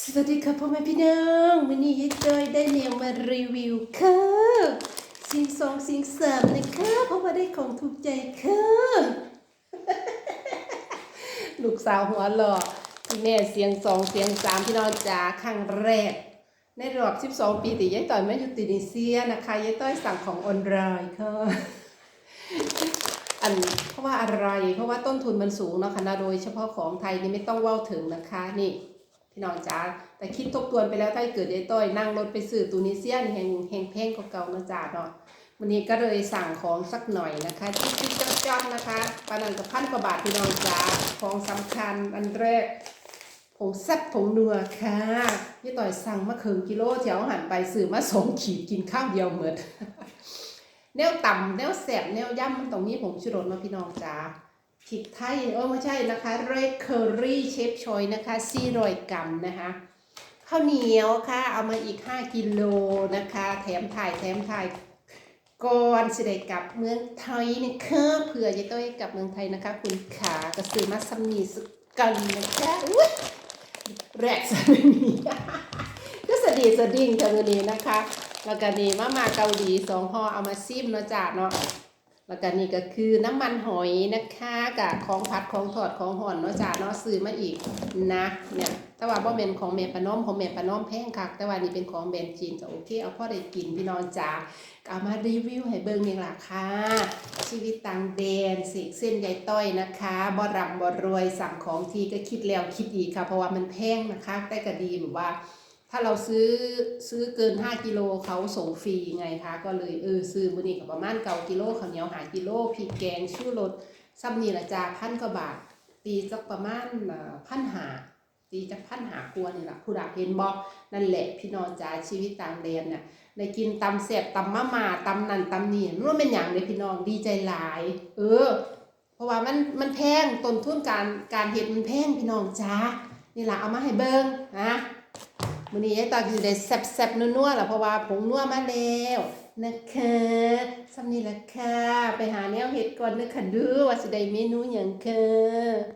สวัสดีค่ะพ่อแม่พี่น้องวันนี้ยายจอยได้แนวมารีวิวค่ะสิ่งสองสิ่งสามนะคะเพราะว่าได้ของถูกใจค่ะลูกสาวหัวหล่อพี่แม่เสียงสองเสียงสามพี่น้องจ๋าครั้งแรก ในรอบ 12 ปีที่ยายต้อยมาอยู่ตุนิเซียนะคะยายต้อยสั่งของออนไลน์ค่ะอันเพราะว่าอะไรเพราะว่าต้นทุนมันสูงเนาะค่ะนะโดยเฉพาะของไทยนี่ไม่ต้องเว้าถึงนะคะนี่ พี่น้องจ๋าแต่คิดทบทวนไปแล้วถ้าเกิดยายต้อยนั่งรถไปสื่อตูนิเซียนแห่งแห่งแพงกว่าเก่านะจ๊ะเนาะวันนี้ก็เลยสั่งของสักหน่อยนะคะจิ๊บจิ๊บจอบจ๊อบนะคะปานันกับพันกว่าบาทพี่น้องจ๋าของสำคัญอันแรกผงแซ่บผงนัวค่ะยายต้อยสั่งมาครึ่งกิโลแถวหันไปสื่อมาสองขีดกินข้าวเดียวเหมือนแนวต่ำแนวแสบแนวย่ำมันตรงนี้ผงชูรสมาพี่น้องจ๋า พริกไทยเออไม่ใช่นะคะเรดเคอรี่เชฟชอยนะคะ400กรัมนะคะข้าวเหนียวค่ะ เอามาอีก 5 กิโลนะคะ แถมถ่ายแถมถ่ายก่อนสิได้กลับเมืองไทยนะคะเผื่อจะต้องกลับเมืองไทยนะคะ คุณขากระสือมาสมีสกันนะคะอุ๊ยแรกสมีก็สดีสดิ่งค่ะวันนี้นะคะ แล้วก็นี่มามาเกาหลีสองห่อเอามาซิมเนาะจ้าเนาะ แล้วก็นี่ก็คือน้ำมันหอยนะคะกับของผัดของทอดของห่อนเนาะจ้าเนาะซื้อมาอีกนะเนี่ยแต่ว่าบ่เป็นของเมปานอมของเมปานอมแพงคักแต่ว่านี่เป็นของแบรนด์จีนก็โอเคเอาพ่อได้กินพี่น้องจ้าก็เอามารีวิวให้เบิ่งนี่ล่ะค่ะชีวิตต่างแดนเสกเส้นใยต้อยนะคะบ่ร่ำบ่รวยสั่งของทีก็คิดแล้วคิดอีกค่ะ เพราะว่ามันแพงนะคะแต่ก็ดีแบบว่า ถ้าเราซื้อซื้อเกิน 5 กิโลเขาส่งฟรีไงคะ ก็เลยเออซื้อมือนี้ก็ประมาณเกากิโลข้าวเหนียวหากิโลพริกแกงชูรสซ้ำนี่ละจ้าพันกว่าบาท ตีจักประมาณพันหาตีจักพันหาครัวนี่แหละผู้ดักเห็นบอกนั่นแหละพี่น้องจ้าชีวิตต่างแดนเนี่ยได้กินตำแซ่บตำมะมาตำนันตำนี่มันว่าเป็นอย่างเลยพี่น้องดีใจหลาย เออ เพราะว่ามันมันแพงต้นทุนการการเห็ดมันแพงพี่น้องจ้านี่แหละเอามาให้เบิ่งนะ วันนี้ไอ้ตาคือได้แซ่บๆนัวๆแหละเพราะว่าผงนัวมาแล้วนะคะสำนี้ละค่ะ ไปหาแนวเห็ดก่อนนะคะดูว่าสิได้เมนูอย่างค่ะ